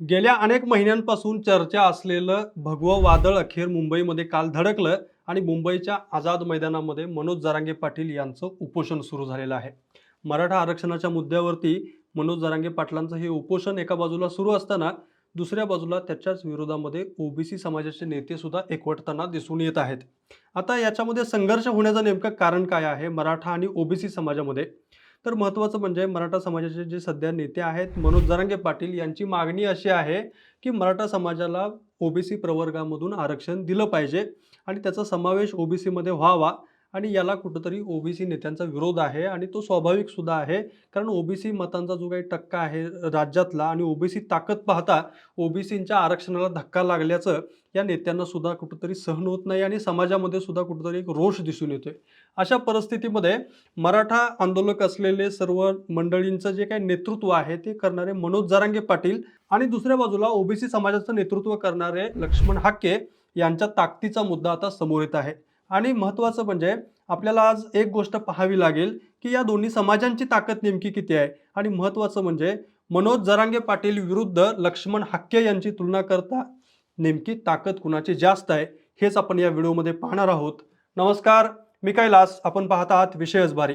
गेल्या अनेक महिन्यांपासून चर्चा असलेलं भगवं वादळ अखेर मुंबईमध्ये काल धडकलं आणि मुंबईच्या आझाद मैदानामध्ये मनोज जरांगे पाटील यांचं उपोषण सुरू झालेलं आहे. मराठा आरक्षणाच्या मुद्द्यावरती मनोज जरांगे पाटलांचं हे उपोषण एका बाजूला सुरू असताना दुसऱ्या बाजूला त्याच्याच विरोधामध्ये ओबीसी समाजाचे नेते सुद्धा एकवटताना दिसून येत आहेत. आता याच्यामध्ये संघर्ष होण्याचं नेमकं कारण काय आहे? मराठा आणि ओबीसी समाजामध्ये तर महत्त्वाचं म्हणजे मराठा समाजाचे जे सध्या नेते आहेत मनोज जरांगे पाटील यांची मागणी अशी आहे की मराठा समाजाला ओबीसी प्रवर्गामधून आरक्षण दिलं पाहिजे आणि त्याचा समावेश ओबीसीमध्ये व्हावा. आणि याला कुठंतरी ओबीसी नेत्यांचा विरोध आहे आणि तो स्वाभाविक सुद्धा आहे. कारण ओबीसी मतांचा जो काही टक्का आहे राज्यातला आणि ओबीसी ताकद पाहता ओबीसींच्या आरक्षणाला धक्का लागल्याचं या नेत्यांना सुद्धा कुठंतरी सहन होत नाही आणि समाजामध्ये सुद्धा कुठंतरी एक रोष दिसून येतोय. अशा परिस्थितीमध्ये मराठा आंदोलक असलेले सर्व मंडळींचं जे काही नेतृत्व आहे ते करणारे मनोज जरांगे पाटील आणि दुसऱ्या बाजूला ओबीसी समाजाचं नेतृत्व करणारे लक्ष्मण हाके यांच्या ताकदीचा मुद्दा आता समोर येत आहे. आणि महत्त्वाचं म्हणजे आपल्याला आज एक गोष्ट पाहावी लागेल की या दोन्ही समाजांची ताकद नेमकी किती आहे? आणि महत्त्वाचं म्हणजे मनोज जरांगे पाटील विरुद्ध लक्ष्मण हाक्के यांची तुलना करता नेमकी ताकद कुणाची जास्त आहे? हेच आपण या व्हिडिओमध्ये पाहणार आहोत. नमस्कार मी कैलास. आपण पाहत आहात विषयच बारी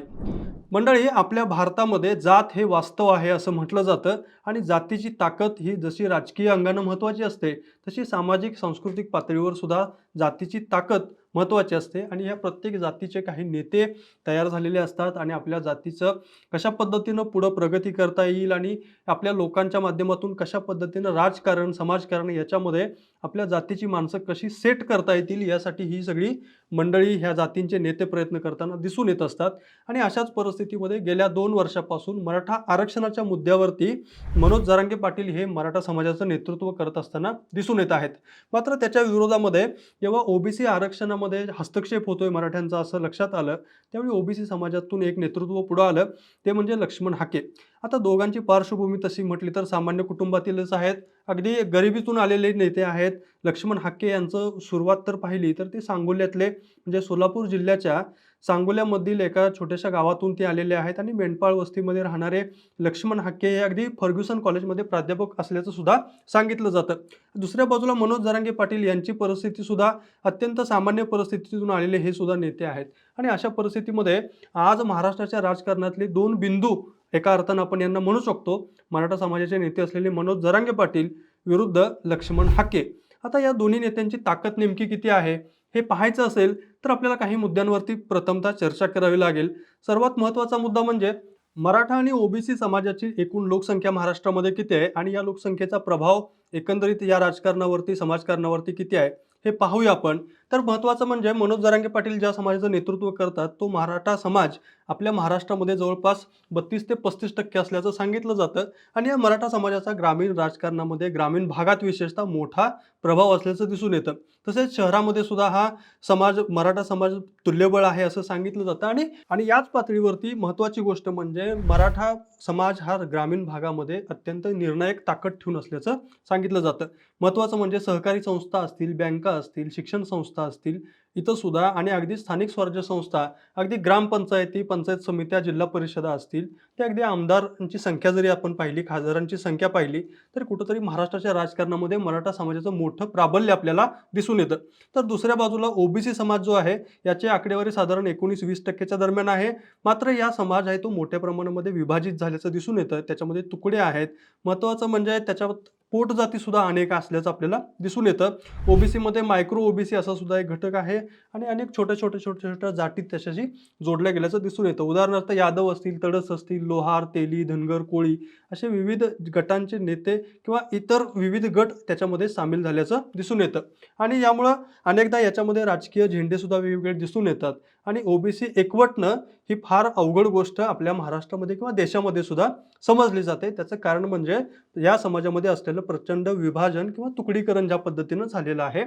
मंडळी आपल्या भारतामध्ये जात हे वास्तव आहे असं म्हटलं जातं आणि जातीची ताकद ही जशी राजकीय अंगानं महत्त्वाची असते तशी सामाजिक सांस्कृतिक पातळीवर सुद्धा जातीची ताकद महत्त्वाची असते आणि या प्रत्येक जातीचे काही नेते तयार झालेले असतात आणि आपल्या जातीचं कशा पद्धतीनं पुढं प्रगती करता येईल आणि आपल्या लोकांच्या माध्यमातून कशा पद्धतीनं राजकारण समाजकारण याच्यामध्ये आपल्या जातीची माणसं कशी सेट करता येतील यासाठी ही सगळी मंडळी ह्या जातींचे नेते प्रयत्न करताना दिसून येत असतात. आणि अशाच परिस्थितीमध्ये गेल्या दोन वर्षापासून मराठा आरक्षणाच्या मुद्द्यावरती मनोज जरांगे पाटील हे मराठा समाजाचं नेतृत्व करत असताना दिसून येत आहेत. मात्र त्याच्या विरोधामध्ये जेव्हा ओबीसी आरक्षणामध्ये हस्तक्षेप होतोय मराठ्यांचा असं लक्षात आलं त्यावेळी ओबीसी समाजातून एक नेतृत्व पुढं आलं ते म्हणजे लक्ष्मण हाके. आता दोघांची पार्श्वभूमी तशी म्हटली तर सामान्य कुटुंबातीलच आहेत. अगदी गरिबीतून आलेले नेते आहेत. लक्ष्मण हाके यांचं सुरुवात तर पाहिली तर ते सांगोल्यातले म्हणजे सोलापूर जिल्ह्याच्या सांगोल्यामधील एका छोट्याशा गावातून ते आलेले आहेत आणि मेंढपाळ वस्तीमध्ये राहणारे लक्ष्मण हाके हे अगदी फर्ग्युसन कॉलेजमध्ये प्राध्यापक असल्याचं सुद्धा सांगितलं जातं. दुसऱ्या बाजूला मनोज जरांगे पाटील यांची परिस्थिती सुद्धा अत्यंत सामान्य परिस्थितीतून आलेले हे सुद्धा नेते आहेत. आणि अशा परिस्थितीमध्ये आज महाराष्ट्राच्या राजकारणातले दोन बिंदू एका अर्थानं आपण यांना म्हणू शकतो मराठा समाजाचे नेते असलेले मनोज जरांगे पाटील विरुद्ध लक्ष्मण हाके. आता या दोन्ही नेत्यांची ताकद नेमकी किती आहे हे पाहायचं असेल तर आपल्याला काही मुद्द्यांवरती प्रथमतः चर्चा करावी लागेल. सर्वात महत्त्वाचा मुद्दा म्हणजे मराठा आणि ओबीसी समाजाची एकूण लोकसंख्या महाराष्ट्रामध्ये किती आहे आणि या लोकसंख्येचा प्रभाव एकंदरीत या राजकारणावरती समाजकारणावरती किती आहे हे पाहूया आपण. तर महत्त्वाचं म्हणजे मनोज जरांगे पाटील ज्या समाजाचं नेतृत्व करतात तो मराठा समाज आपल्या महाराष्ट्रामध्ये जवळपास बत्तीस ते पस्तीस टक्के असल्याचं सांगितलं जातं. आणि या मराठा समाजाचा ग्रामीण राजकारणामध्ये ग्रामीण भागात विशेषतः मोठा प्रभाव असल्याचं दिसून येतं. तसेच शहरामध्ये सुद्धा हा समाज मराठा समाज तुल्यबळ आहे असं सांगितलं जातं. आणि आणि याच पातळीवरती महत्त्वाची गोष्ट म्हणजे मराठा समाज हा ग्रामीण भागामध्ये अत्यंत निर्णायक ताकद ठेवून असल्याचं सांगितलं जातं. महत्त्वाचं म्हणजे सहकारी संस्था असतील बँका असतील शिक्षण संस्था असतील इथं सुद्धा आणि अगदी स्थानिक स्वराज्य संस्था अगदी ग्रामपंचायती पंचायत समित्या जिल्हा परिषदा असतील ते अगदी आमदारांची संख्या जरी आपण पाहिली खासदारांची संख्या पाहिली तर कुठंतरी महाराष्ट्राच्या राजकारणामध्ये मराठा समाजाचं मोठं प्राबल्य आपल्याला दिसून येतं. तर दुसऱ्या बाजूला ओबीसी समाज जो आहे याची आकडेवारी साधारण एकोणीस वीस टक्क्याच्या दरम्यान आहे. मात्र या समाज आहे तो मोठ्या प्रमाणामध्ये विभाजित झाल्याचं दिसून येतं. त्याच्यामध्ये तुकडे आहेत. महत्त्वाचं म्हणजे त्याच्यात पोटजाती सुद्धा अनेक असल्याचं आपल्याला दिसून येतं. ओबीसीमध्ये मायक्रो ओबीसी असा सुद्धा एक घटक आहे आणि अनेक छोट्या छोट्या छोट्या छोट्या जाती त्याच्याशी जोडल्या गेल्याचं दिसून येतं. उदाहरणार्थ यादव असतील तडस असतील लोहार तेली धनगर कोळी असे विविध गटांचे नेते किंवा इतर विविध गट त्याच्यामध्ये सामील झाल्याचं दिसून येतं. आणि यामुळं अनेकदा याच्यामध्ये राजकीय झेंडे सुद्धा वेगवेगळे दिसून येतात. आणि ओबीसी एकवटणं ही फार अवघड गोष्ट आपल्या महाराष्ट्रामध्ये किंवा देशामध्ये सुद्धा समजली जाते. त्याचं कारण म्हणजे या समाजामध्ये असलेलं प्रचंड विभाजन किंवा तुकडीकरण ज्या पद्धतीनं झालेलं आहे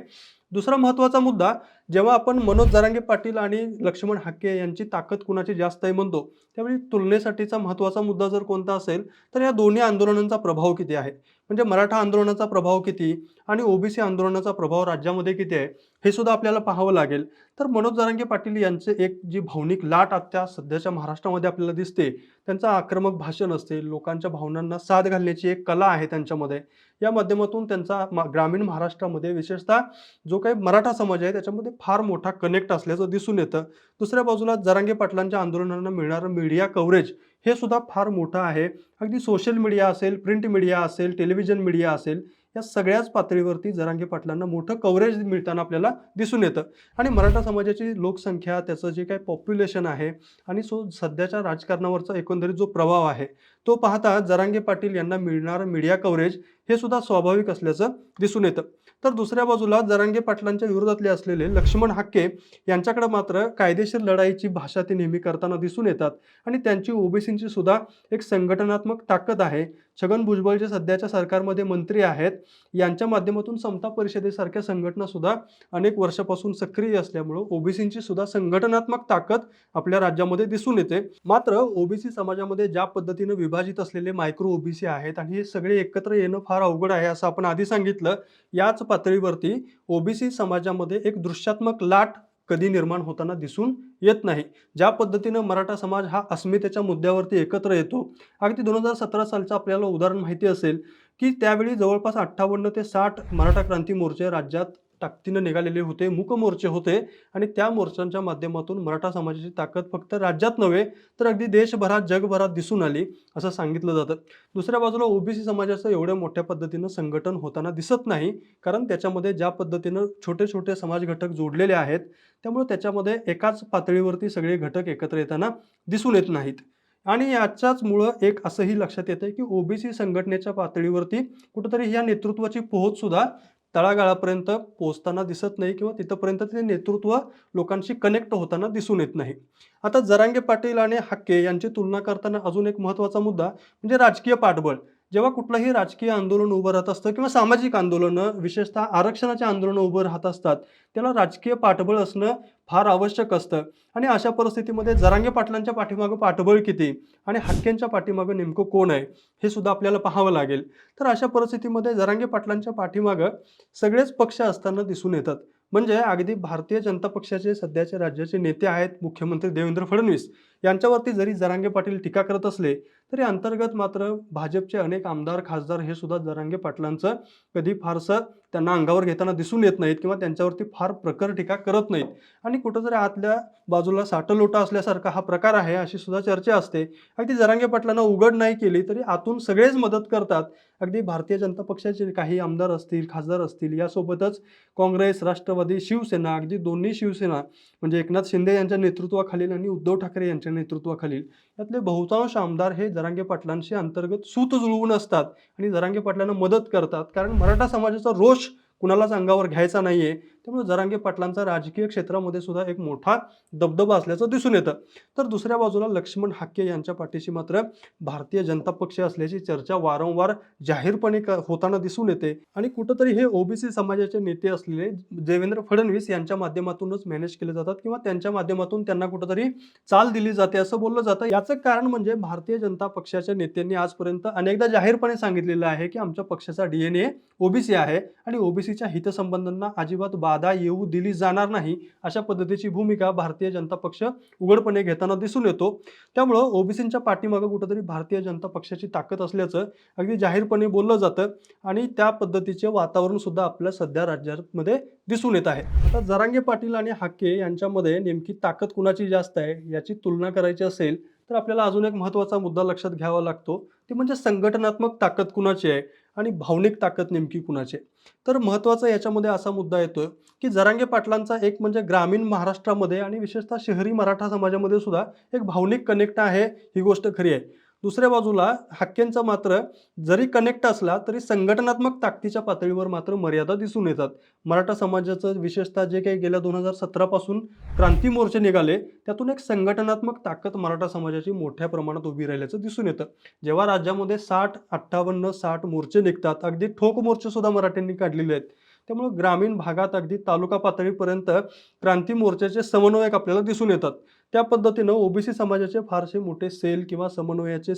दुसरा महत्त्वाचा मुद्दा जेव्हा आपण मनोज जरांगे पाटील आणि लक्ष्मण हाके यांची ताकद कुणाची जास्त आहे म्हणतो त्यावेळी तुलनेसाठीचा महत्त्वाचा मुद्दा जर कोणता असेल तर या दोन्ही आंदोलनांचा प्रभाव किती आहे? म्हणजे मराठा आंदोलनाचा प्रभाव किती आणि ओबीसी आंदोलनाचा प्रभाव राज्यामध्ये किती आहे हे सुद्धा आपल्याला पाहावं लागेल. तर मनोज जरांगे पाटील यांचे एक जी भावनिक लाट आता सध्याच्या महाराष्ट्रामध्ये आपल्याला दिसते त्यांचं आक्रमक भाषण असते लोकांच्या भावनांना साथ घालण्याची एक कला आहे त्यांच्यामध्ये. या माध्यमातून त्यांचा ग्रामीण महाराष्ट्रामध्ये विशेषतः जो काही मराठा समाज आहे त्याच्यामध्ये फार मोठा कनेक्ट असल्याचं दिसून येतं. दुसऱ्या बाजूला जरांगे पाटलांच्या आंदोलनांना मिळणारं मीडिया कव्हरेज हे सुद्धा फार मोठं आहे. अगदी सोशल मीडिया असेल प्रिंट मीडिया असेल टेलिव्हिजन मीडिया असेल या सगळ्याच पातळीवरती जरांगे पाटलांना मोठं कव्हरेज मिळताना आपल्याला दिसून येतं. आणि मराठा समाजाची लोकसंख्या त्याचं जे काही पॉप्युलेशन आहे आणि सो सध्याच्या राजकारणावरचा एकंदरीत जो प्रभाव आहे तो पाहता जरांगे पाटील यांना मिळणारं मीडिया कव्हरेज हे सुद्धा स्वाभाविक असल्याचं दिसून येतं. तर दुसऱ्या बाजूला जरांगे पाटलांच्या विरोधातले असलेले लक्ष्मण हाके यांच्याकडे मात्र कायदेशीर लढाईची भाषा ते नेहमी करताना दिसून येतात आणि त्यांची ओबीसींची सुद्धा एक संघटनात्मक ताकद आहे. छगन भुजबळ जे सध्याच्या सरकारमध्ये मंत्री आहेत यांच्या माध्यमातून समता परिषदेसारख्या संघटना सुद्धा अनेक वर्षापासून सक्रिय असल्यामुळं ओबीसींची सुद्धा संघटनात्मक ताकद आपल्या राज्यामध्ये दिसून येते. मात्र ओबीसी समाजामध्ये ज्या पद्धतीनं विभाजित असलेले मायक्रो ओबीसी आहेत आणि हे सगळे एकत्र येणं फार अवघड आहे असं आपण आधी सांगितलं. याच पातळीवरती ओबीसी समाजामध्ये एक दृश्यात्मक लाट कधी निर्माण होताना दिसून येत नाही. ज्या पद्धतीनं मराठा समाज हा अस्मितेच्या मुद्द्यावरती एकत्र येतो. अगदी दोन हजार सतरा सालचं आपल्याला उदाहरण माहिती असेल की त्यावेळी जवळपास अठ्ठावन्न ते साठ मराठा क्रांती मोर्चे राज्यात ताकदीनं निघालेले होते मूक मोर्चे होते आणि त्या मोर्चांच्या माध्यमातून मराठा समाजाची ताकद फक्त राज्यात नव्हे तर अगदी देशभरात जगभरात दिसून आली असं सांगितलं जातं. दुसऱ्या बाजूला ओबीसी समाजाचं एवढ्या मोठ्या पद्धतीनं संघटन होताना दिसत नाही कारण त्याच्यामध्ये ज्या पद्धतीनं छोटे छोटे समाज घटक जोडलेले आहेत त्यामुळे त्याच्यामध्ये एकाच पातळीवरती सगळे घटक एकत्र येताना दिसून येत नाहीत. आणि याच्याच मुळं एक असंही लक्षात येतं की ओबीसी संघटनेच्या पातळीवरती कुठंतरी या नेतृत्वाची पोहोचसुद्धा तळागाळापर्यंत पोहोचताना दिसत नाही किंवा तिथंपर्यंत ते नेतृत्व लोकांशी कनेक्ट होताना दिसून येत नाही. आता जरांगे पाटील आणि हक्के यांची तुलना करताना अजून एक महत्त्वाचा मुद्दा म्हणजे राजकीय पाठबळ. जेव्हा कुठलंही राजकीय आंदोलन उभं राहत असतं किंवा सामाजिक आंदोलनं विशेषतः आरक्षणाचे आंदोलनं उभं राहत असतात त्याला राजकीय पाठबळ असणं फार आवश्यक असतं. आणि अशा परिस्थितीमध्ये जरांगे पाटलांच्या पाठीमागं पाठबळ किती आणि हक्क्यांच्या पाठीमागं नेमकं कोण आहे हे सुद्धा आपल्याला पाहावं लागेल. तर अशा परिस्थितीमध्ये जरांगे पाटलांच्या पाठीमागं सगळेच पक्ष असताना दिसून येतात. म्हणजे अगदी भारतीय जनता पक्षाचे सध्याचे राज्याचे नेते आहेत मुख्यमंत्री देवेंद्र फडणवीस. यांच्यावरती जरी जरांगे पाटील टीका करत असले तरी अंतर्गत मात्र भाजपचे अनेक आमदार खासदार हे सुद्धा जरांगे पाटलांचं कधी फारसं त्यांना अंगावर घेताना दिसून येत नाहीत किंवा त्यांच्यावरती फार प्रखर टीका करत नाहीत. आणि कुठंतरी आतल्या बाजूला साठलोटा असल्यासारखा हा प्रकार आहे अशी सुद्धा चर्चा असते. अगदी जरांगे पाटलांना उघड नाही केली तरी आतून सगळेच मदत करतात. अगदी भारतीय जनता पक्षाचे काही आमदार असतील खासदार असतील यासोबतच काँग्रेस राष्ट्रवादी शिवसेना अगदी दोन्ही शिवसेना म्हणजे एकनाथ शिंदे यांच्या नेतृत्वाखालील आणि उद्धव ठाकरे यांच्या नेतृत्वाखालील यातले बहुतांश आमदार हे जरांगे पाटलांशी अंतर्गत सूत जुळवून असतात आणि जरांगे पाटलांना मदत करतात. कारण मराठा समाजाचा रोष कुणालाच अंगावर घ्यायचा नाहीये. त्यामुळे जरांगे पाटलांचा राजकीय क्षेत्रामध्ये सुद्धा एक मोठा दबदबा असल्याचं दिसून येतं. तर दुसऱ्या बाजूला लक्ष्मण हाके यांच्या पाठीशी मात्र भारतीय जनता पक्ष असल्याची चर्चा वारंवार जाहीरपणे होताना दिसून येते. आणि कुठंतरी हे ओबीसी समाजाचे नेते असलेले देवेंद्र फडणवीस यांच्या माध्यमातूनच मॅनेज केले जातात किंवा त्यांच्या माध्यमातून त्यांना कुठंतरी चाल दिली जाते असं बोललं जातं. याचं कारण म्हणजे भारतीय जनता पक्षाच्या नेत्यांनी आजपर्यंत अनेकदा जाहीरपणे सांगितलेलं आहे की आमच्या पक्षाचा डीएनए ओबीसी आहे आणि ओबीसीच्या हितसंबंधांना अजिबात बाधा येऊ दिली जाणार नाही अशा पद्धतीची भूमिका भारतीय जनता पक्ष उघडपणे घेताना दिसून येतो. त्यामुळं ओबीसींच्या पाठीमागं कुठंतरी भारतीय जनता पक्षाची ताकद असल्याचं अगदी जाहीरपणे बोललं जातं आणि त्या पद्धतीचे वातावरण सुद्धा आपल्या सध्या राज्यामध्ये दिसून येत आहे. आता जरांगे पाटील आणि हाके यांच्यामध्ये नेमकी ताकद कुणाची जास्त आहे याची तुलना करायची असेल तर आपल्याला अजून एक महत्त्वाचा मुद्दा लक्षात घ्यावा लागतो. ते म्हणजे संघटनात्मक ताकद कुणाची आहे आणि भावनिक ताकद नेमकी कुणाची आहे? तर महत्त्वाचा याच्यामध्ये असा मुद्दा येतोय की जरांगे पाटलांचा एक म्हणजे ग्रामीण महाराष्ट्रामध्ये आणि विशेषतः शहरी मराठा समाजामध्ये सुद्धा एक भावनिक कनेक्ट आहे ही गोष्ट खरी आहे. दुसऱ्या बाजूला हक्केंचा मात्र जरी कनेक्ट असला तरी संघटनात्मक ताकदीच्या पातळीवर मात्र मर्यादा दिसून येतात. मराठा समाजाचं विशेषतः जे काही गेल्या दोन हजार सतरापासून क्रांती मोर्चे निघाले त्यातून एक संघटनात्मक ताकद मराठा समाजाची मोठ्या प्रमाणात उभी राहिल्याचं दिसून येतं. जेव्हा राज्यामध्ये साठ अठ्ठावन्न साठ मोर्चे निघतात अगदी ठोक मोर्चे सुद्धा मराठ्यांनी काढलेले आहेत. त्यामुळे ग्रामीण भागात अगदी तालुका पातळीपर्यंत क्रांती मोर्चाचे समन्वयक आपल्याला दिसून येतात. त्या पद्धतीनं ओबीसी समाजाचे फारसे मोठे सेल किंवा समन्वयाचे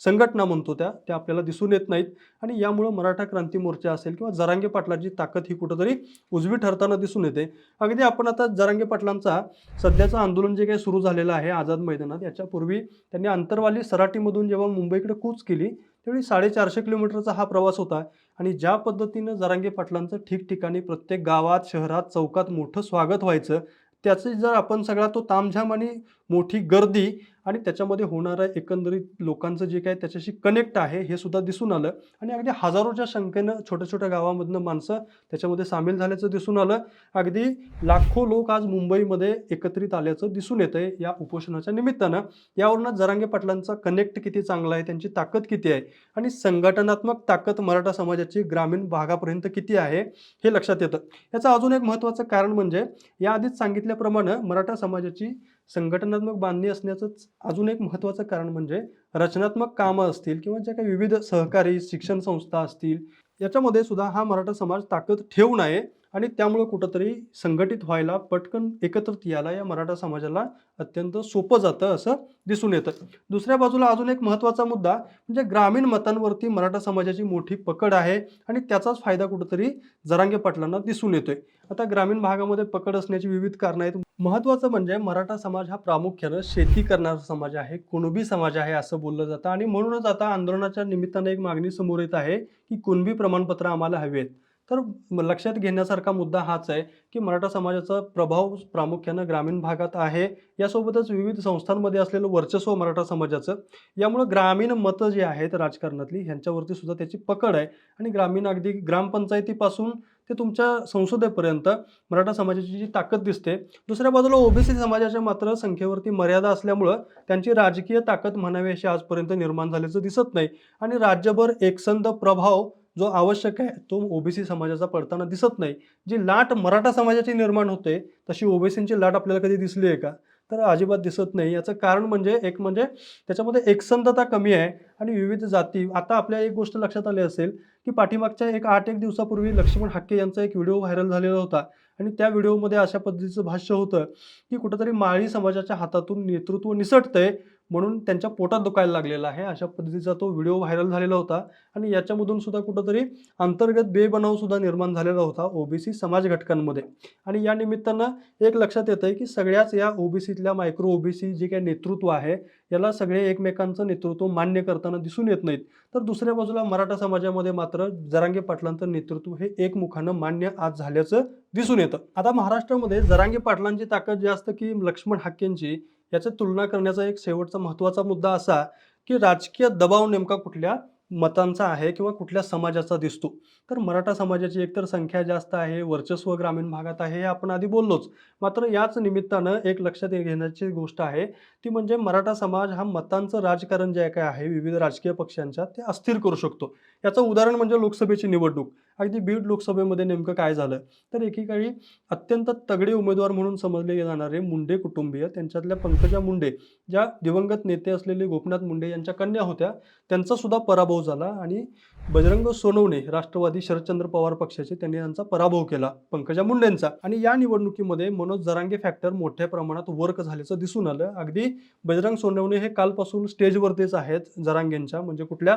संघटना म्हणतो त्या त्या आपल्याला दिसून येत नाहीत. आणि यामुळं मराठा क्रांती मोर्चा असेल किंवा जरांगे पाटलांची ताकद ही कुठंतरी उजवी ठरताना दिसून येते. अगदी आपण आता जरांगे पाटलांचा सध्याचं आंदोलन जे काही सुरू झालेलं आहे आझाद मैदानात याच्यापूर्वी त्यांनी अंतरवाली सराटीमधून जेव्हा मुंबईकडे कूच केली त्यावेळी साडेचारशे किलोमीटरचा हा प्रवास होता. आणि ज्या पद्धतीनं जरांगे पाटलांचं ठिकठिकाणी प्रत्येक गावात शहरात चौकात मोठं स्वागत व्हायचं त्याचे जर आपण सगळा तो तामझाम आणि मोठी गर्दी आणि त्याच्यामध्ये होणाऱ्या एकंदरीत लोकांचं जे काय त्याच्याशी कनेक्ट आहे हे सुद्धा दिसून आलं. आणि अगदी हजारोच्या संख्येनं छोट्या छोट्या गावामधनं माणसं त्याच्यामध्ये सामील झाल्याचं दिसून आलं. अगदी लाखो लोक आज मुंबईमध्ये एकत्रित आल्याचं दिसून येतंय या उपोषणाच्या निमित्तानं. यावरूनच जरांगे पाटलांचा कनेक्ट किती चांगला आहे त्यांची ताकद किती आहे? आणि संघटनात्मक ताकद मराठा समाजाची ग्रामीण भागापर्यंत किती आहे हे लक्षात येतं. याचं अजून एक महत्त्वाचं कारण म्हणजे याआधीच सांगितल्याप्रमाणे मराठा समाजाची संघटनात्मक बांधणी असण्याचंच अजून एक महत्त्वाचं कारण म्हणजे रचनात्मक कामं असतील किंवा ज्या काही विविध सहकारी शिक्षण संस्था असतील याच्यामध्ये सुद्धा हा मराठा समाज ताकद ठेवून आहे आणि त्यामुळं कुठंतरी संघटित व्हायला पटकन एकत्रित यायला या मराठा समाजाला अत्यंत सोपं जातं असं दिसून येतं. दुसऱ्या बाजूला अजून एक महत्त्वाचा मुद्दा म्हणजे ग्रामीण मतांवरती मराठा समाजाची मोठी पकड आहे आणि त्याचाच फायदा कुठंतरी जरांगे पाटलांना दिसून येतोय. आता ग्रामीण भागामध्ये पकड असण्याची विविध कारणं आहेत. महत्त्वाचं म्हणजे मराठा समाज हा प्रामुख्यानं शेती करणारा समाज आहे कुणबी समाज आहे असं बोललं जातं. आणि म्हणूनच आता आंदोलनाच्या निमित्तानं एक मागणी समोर येत आहे की कुणबी प्रमाणपत्र आम्हाला हवी आहेत. तर लक्षात घेण्यासारखा मुद्दा हाच आहे की मराठा समाजाचा प्रभाव प्रामुख्यानं ग्रामीण भागात आहे. यासोबतच विविध संस्थांमध्ये असलेलं वर्चस्व मराठा समाजाचं. यामुळं ग्रामीण मतं जी आहेत राजकारणातली ह्यांच्यावरती सुद्धा त्याची पकड आहे. आणि ग्रामीण अगदी ग्रामपंचायतीपासून ते तुमच्या संसदेपर्यंत मराठा समाजाची जी ताकद दिसते दुसऱ्या बाजूला ओबीसी समाजाच्या मात्र संख्येवरती मर्यादा असल्यामुळं त्यांची राजकीय ताकद म्हणावी अशी आजपर्यंत निर्माण झाल्याचं दिसत नाही. आणि राज्यभर एकसंध प्रभाव जो आवश्यक आहे तो ओबीसी समाजाचा पडताना दिसत नाही. जी लाट मराठा समाजाची निर्माण होते तशी ओबीसींची लाट आपल्याला कधी दिसली आहे का? तर अजिबात दिसत नाही. याचं कारण म्हणजे एक म्हणजे त्याच्यामध्ये एकसंधता कमी आहे आणि विविध जाती. आता आपल्या एक गोष्ट लक्षात आली असेल की पाठीमागच्या एक आठ एक दिवसापूर्वी लक्ष्मण हाके यांचा एक व्हिडिओ व्हायरल झालेला होता. आणि त्या व्हिडिओमध्ये अशा पद्धतीचं भाष्य होतं की कुठंतरी माळी समाजाच्या हातातून नेतृत्व निसटतंय म्हणून त्यांच्या पोटात दुखायला लागलेला आहे. अशा पद्धतीचा तो व्हिडिओ व्हायरल झालेला होता आणि याच्यामधून सुद्धा कुठंतरी अंतर्गत बेबनाव सुद्धा निर्माण झालेला होता ओबीसी समाज घटकांमध्ये. आणि या निमित्तानं एक लक्षात येतं आहे की सगळ्याच या ओबीसीतल्या मायक्रो ओबीसी जे काही नेतृत्व आहे याला सगळे एकमेकांचं नेतृत्व मान्य करताना दिसून येत नाहीत. तर दुसऱ्या बाजूला मराठा समाजामध्ये मात्र जरांगे पाटलांचं नेतृत्व हे एकमुखानं मान्य आज झाल्याचं दिसून येतं. आता महाराष्ट्रामध्ये जरांगे पाटलांची ताकद जास्त की लक्ष्मण हाक्यांची याचं तुलना करण्याचा एक शेवटचा महत्त्वाचा मुद्दा असा की राजकीय दबाव नेमका कुठल्या मतांचा आहे किंवा कुठल्या समाजाचा दिसतो? तर मराठा समाजाची एकतर संख्या जास्त आहे वर्चस्व ग्रामीण भागात आहे हे आपण आधी बोललोच. मात्र याच निमित्तानं एक लक्षात घेण्याची गोष्ट आहे ती म्हणजे मराठा समाज हा मतांचं राजकारण जे काय आहे विविध राजकीय पक्षांच्या ते अस्थिर करू शकतो. याचं उदाहरण म्हणजे लोकसभेची निवडणूक. अगदी बीड लोकसभेमध्ये नेमकं काय झालं? तर एकेकाळी अत्यंत तगडे उमेदवार म्हणून समजले जाणारे मुंडे कुटुंबीय त्यांच्यातल्या पंकजा मुंडे ज्या दिवंगत नेते असलेले गोपीनाथ मुंडे यांच्या कन्या होत्या त्यांचा सुद्धा पराभव झाला आणि बजरंग सोनवणे राष्ट्रवादी शरदचंद्र पवार पक्षाचे त्यांनी त्यांचा पराभव केला पंकजा मुंडेंचा. आणि या निवडणुकीमध्ये मनोज जरांगे फॅक्टर मोठ्या प्रमाणात वर्क झाल्याचं दिसून आलं. अगदी बजरंग सोनवणे हे कालपासून स्टेजवरतीच आहेत जरांगेंच्या म्हणजे कुठल्या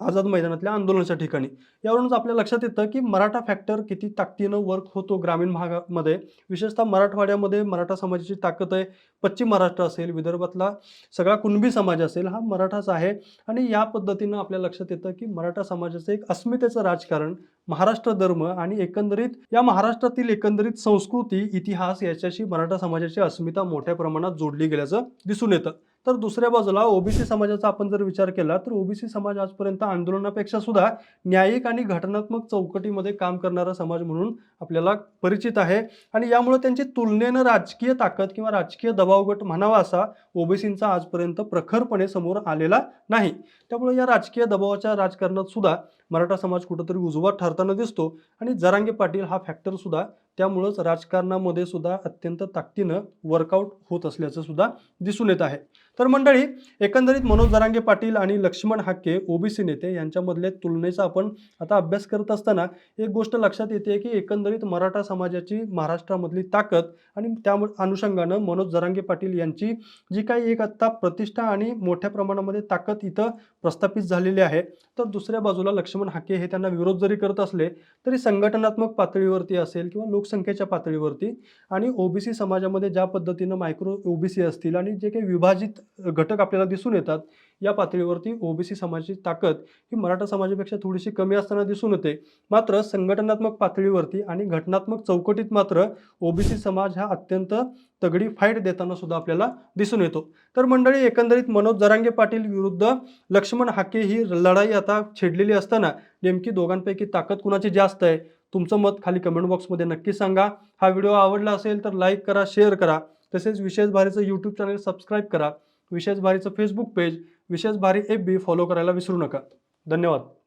आझाद मैदानातल्या आंदोलनाच्या ठिकाणी. यावरूनच आपल्या लक्षात येतं की मराठा फॅक्टर किती ताकदीनं वर्क होतो ग्रामीण भागामध्ये. विशेषतः मराठवाड्यामध्ये मराठा समाजाची ताकद आहे. पश्चिम महाराष्ट्र असेल विदर्भातला सगळा कुणबी समाज असेल हा मराठाच आहे. आणि या पद्धतीनं आपल्या लक्षात येतं की मराठा समाजाचं एक अस्मितेचं राजकारण महाराष्ट्र धर्म आणि एकंदरीत या महाराष्ट्रातील एकंदरीत संस्कृती इतिहास याच्याशी मराठा समाजाची अस्मिता मोठ्या प्रमाणात जोडली गेल्याचं दिसून येतं. तर दुसऱ्या बाजूला ओबीसी समाजाचा आपण जर विचार केला तर ओबीसी समाज आजपर्यंत आंदोलनापेक्षा सुद्धा न्यायिक आणि घटनात्मक चौकटीमध्ये काम करणारा समाज म्हणून आपल्याला परिचित आहे. आणि यामुळे त्यांची तुलनेनं राजकीय ताकद किंवा राजकीय दबावगट म्हणावा असा ओबीसींचा आजपर्यंत प्रखरपणे समोर आलेला नाही. त्यामुळे या राजकीय दबावाच्या राजकारणात सुद्धा मराठा समाज कुठंतरी उजवा ठरताना दिसतो आणि जरांगे पाटील हा फॅक्टर सुद्धा त्यामुळंच राजकारणामध्ये सुद्धा अत्यंत ताकदीनं वर्कआउट होत असल्याचं सुद्धा दिसून येत आहे. तर मंडळी एकंदरीत मनोज जरांगे पाटील आणि लक्ष्मण हाके ओबीसी नेते यांच्यामधल्या तुलनेचा आपण आता अभ्यास करत असताना एक गोष्ट लक्षात येते की एकंदरीत मराठा समाजाची महाराष्ट्रामधली ताकद आणि त्या अनुषंगानं मनोज जरांगे पाटील यांची जी काही एक आत्ता प्रतिष्ठा आणि मोठ्या प्रमाणामध्ये ताकद इथं प्रस्थापित झालेली आहे. तर दुसऱ्या बाजूला लक्ष्मण हाके हे त्यांना विरोध जरी करत असले तरी संघटनात्मक पातळीवरती असेल किंवा लोकसंख्येच्या पातळीवरती आणि ओबीसी समाजामध्ये ज्या पद्धतीनं मायक्रो ओबीसी असतील आणि जे काही विभाजित घटक आपल्याला दिसून येतात या पातळीवरती ओबीसी समाजाची ताकद ही मराठा समाजापेक्षा थोडीशी कमी असताना दिसून येते. मात्र संघटनात्मक पातळीवरती आणि घटनात्मक चौकटीत मात्र ओबीसी समाज हा अत्यंत तगडी फाईट देताना सुद्धा आपल्याला दिसून येतो. तर मंडळी एकंदरीत मनोज जरांगे पाटील विरुद्ध लक्ष्मण हाके ही लढाई आता छेडलेली असताना नेमकी दोघांपैकी ताकद कुणाची जास्त आहे? तुमचं मत खाली कमेंट बॉक्समध्ये नक्की सांगा. हा व्हिडिओ आवडला असेल तर लाईक करा शेअर करा. तसेच विशेष भारीचं यूट्यूब चॅनल सबस्क्राईब करा. विशेष भारीचं फेसबुक पेज विशेष भारी एफ बी फॉलो करायला विसरू नका. धन्यवाद.